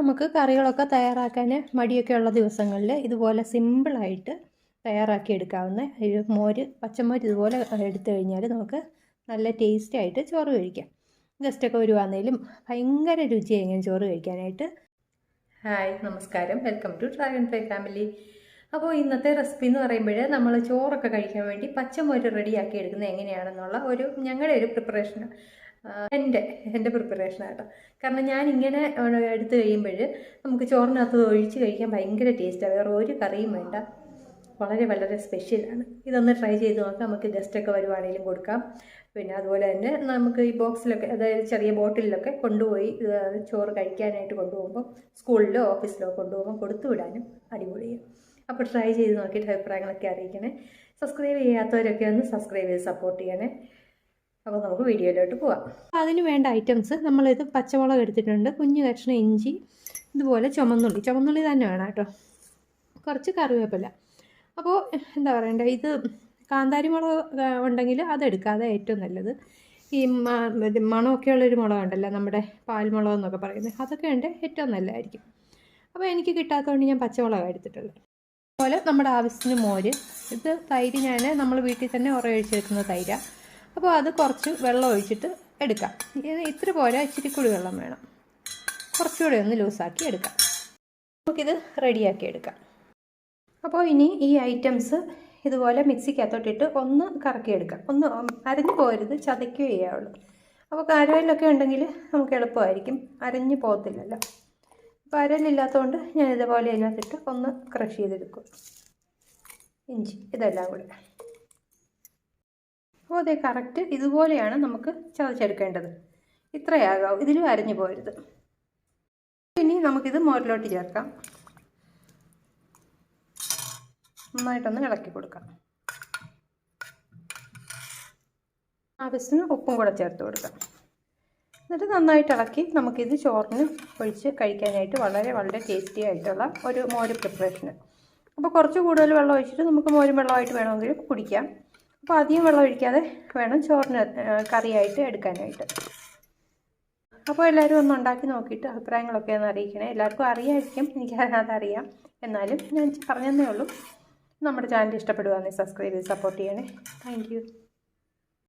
നമുക്ക് കറികളൊക്കെ തയ്യാറാക്കാൻ മടിയൊക്കെ ഉള്ള ദിവസങ്ങളിൽ ഇതുപോലെ സിമ്പിളായിട്ട് തയ്യാറാക്കി എടുക്കാവുന്ന ഒരു മോര് പച്ചമോര് ഇതുപോലെ എടുത്തു കഴിഞ്ഞാൽ നമുക്ക് നല്ല ടേസ്റ്റി ആയിട്ട് ചോറ് കഴിക്കാം. ഗസ്റ്റൊക്കെ വരുവാന്നേലും ഭയങ്കര രുചിയായിരിക്കും ചോറ് കഴിക്കാനായിട്ട്. ഹായ് നമസ്കാരം. Welcome to dragon fry family അപ്പോൾ ഇന്നത്തെ റെസിപ്പി എന്ന് പറയുമ്പോൾ നമ്മൾ ചോറൊക്കെ കഴിക്കാൻ വേണ്ടി പച്ചമോര് റെഡിയാക്കി എടുക്കുന്നത് എങ്ങനെയാണെന്നുള്ള ഒരു ഞങ്ങളുടെ ഒരു പ്രിപ്പറേഷൻ എന്റെ എന്റെ പ്രിപ്പറേഷനാട്ടോ കാരണം ഞാൻ ഇങ്ങനെ എടുത്തു കഴിയുമ്പോൾ നമുക്ക് ചോറിനകത്ത് ഒഴിച്ച് കഴിക്കാൻ ഭയങ്കര ടേസ്റ്റാണ് വേറെ ഒരു കറിയും വേണ്ട. വളരെ വളരെ സ്പെഷ്യലാണ് ഇതൊന്ന് ട്രൈ ചെയ്ത് നോക്കാം. നമുക്ക് ഗസ്റ്റൊക്കെ വരുവാണെങ്കിലും കൊടുക്കാം. പിന്നെ അതുപോലെ തന്നെ നമുക്ക് ഈ ബോക്സിലൊക്കെ അതായത് ചെറിയ ബോട്ടിലൊക്കെ കൊണ്ടുപോയി ചോറ് കഴിക്കാനായിട്ട് കൊണ്ടുപോകുമ്പോൾ സ്കൂളിലോ ഓഫീസിലോ കൊണ്ടുപോകുമ്പോൾ കൊടുത്തു വിടാനും അടിപൊളിയാണ് അപ്പോൾ ട്രൈ ചെയ്ത് നോക്കിയിട്ട് അഭിപ്രായങ്ങളൊക്കെ അറിയിക്കണേ. സബ്സ്ക്രൈബ് ചെയ്യാത്തവരൊക്കെ ഒന്ന് സബ്സ്ക്രൈബ് ചെയ്ത് സപ്പോർട്ട് ചെയ്യണേ. അപ്പോൾ നമുക്ക് വീഡിയോയിലോട്ട് പോവാം. അതിന് വേണ്ട ഐറ്റംസ് നമ്മളിത് പച്ചമുളക് എടുത്തിട്ടുണ്ട് കുഞ്ഞു കഷ്ണം ഇഞ്ചി ഇതുപോലെ ചുമന്നുള്ളി. ചുമന്നുള്ളി തന്നെ വേണം കേട്ടോ. കുറച്ച് കറിവേപ്പില. അപ്പോൾ എന്താ പറയണ്ടേ ഇത് കാന്താരി മുളക് ഉണ്ടെങ്കിൽ അതെടുക്കാതെ ഏറ്റവും നല്ലത്. ഈ മണമൊക്കെ ഉള്ളൊരു മുളക് ഉണ്ടല്ലോ നമ്മുടെ പാൽമുളക് എന്നൊക്കെ പറയുന്നത് അതൊക്കെ ഉണ്ട് ഏറ്റവും നല്ലതായിരിക്കും. അപ്പോൾ എനിക്ക് കിട്ടാത്തതുകൊണ്ട് ഞാൻ പച്ചമുളക് എടുത്തിട്ടുള്ളത്. അതുപോലെ നമ്മുടെ ആവശ്യത്തിന് മോര് ഇത് തൈര് ഞാൻ നമ്മൾ വീട്ടിൽ തന്നെ ഉറയൊഴിച്ചെടുക്കുന്ന തൈരാണ് അപ്പോൾ അത് കുറച്ച് വെള്ളം ഒഴിച്ചിട്ട് എടുക്കാം. ഇത് ഇത്ര പോലെ ഇച്ചിരി കൂടി വെള്ളം വേണം. കുറച്ചുകൂടി ഒന്ന് ലൂസാക്കി എടുക്കാം. നമുക്കിത് റെഡിയാക്കി എടുക്കാം. അപ്പോൾ ഇനി ഈ ഐറ്റംസ് ഇതുപോലെ മിക്സിക്കകത്തോട്ടിട്ട് ഒന്ന് കറക്കിയെടുക്കാം ഒന്ന് അരഞ്ഞു പോരുത് ചതയ്ക്കുകയോ ചെയ്യാവുള്ളൂ. അപ്പോൾ കരയിലൊക്കെ ഉണ്ടെങ്കിൽ നമുക്ക് എളുപ്പമായിരിക്കും. അരഞ്ഞു പോകത്തില്ലല്ലോ. അപ്പോൾ അരലില്ലാത്തതുകൊണ്ട് ഞാൻ ഇതുപോലെ ഇതിനകത്തിട്ട് ഒന്ന് ക്രഷ് ചെയ്തെടുക്കും. ഇഞ്ചി ഇതെല്ലാം കൂടെ. അപ്പോൾ അതേ കറക്റ്റ് ഇതുപോലെയാണ് നമുക്ക് ചതച്ചെടുക്കേണ്ടത്. ഇത്രയാകാവും ഇതിലും അരഞ്ഞു പോരുത്. ഇനി നമുക്കിത് മോരിലോട്ട് ചേർക്കാം. നന്നായിട്ടൊന്ന് ഇളക്കി കൊടുക്കാം. ആവശ്യത്തിന് ഉപ്പും കൂടെ ചേർത്ത് കൊടുക്കാം. എന്നിട്ട് നന്നായിട്ട് ഇളക്കി നമുക്കിത് ചോറിന് ഒഴിച്ച് കഴിക്കാനായിട്ട് വളരെ വളരെ ടേസ്റ്റി ആയിട്ടുള്ള ഒരു മോര് പ്രിപ്പറേഷന് അപ്പോൾ കുറച്ച് കൂടുതൽ വെള്ളം ഒഴിച്ചിട്ട് നമുക്ക് മോരും വെള്ളമായിട്ട് വേണമെങ്കിൽ കുടിക്കാം. അപ്പോൾ അധികം വെള്ളം ഒഴിക്കാതെ വേണം ചോറിന് കറിയായിട്ട് എടുക്കാനായിട്ട്. അപ്പോൾ എല്ലാവരും ഒന്ന് ഉണ്ടാക്കി നോക്കിയിട്ട് അഭിപ്രായങ്ങളൊക്കെ ഒന്ന് അറിയിക്കണേ. എല്ലാവർക്കും അറിയായിരിക്കും എനിക്ക് അതിനകത്ത് അറിയാം. എന്നാലും ഞാൻ പറഞ്ഞതേ ഉള്ളൂ. നമ്മുടെ ചാനൽ ഇഷ്ടപ്പെടുകയാണെങ്കിൽ സബ്സ്ക്രൈബ് ചെയ്ത് സപ്പോർട്ട് ചെയ്യണേ. താങ്ക്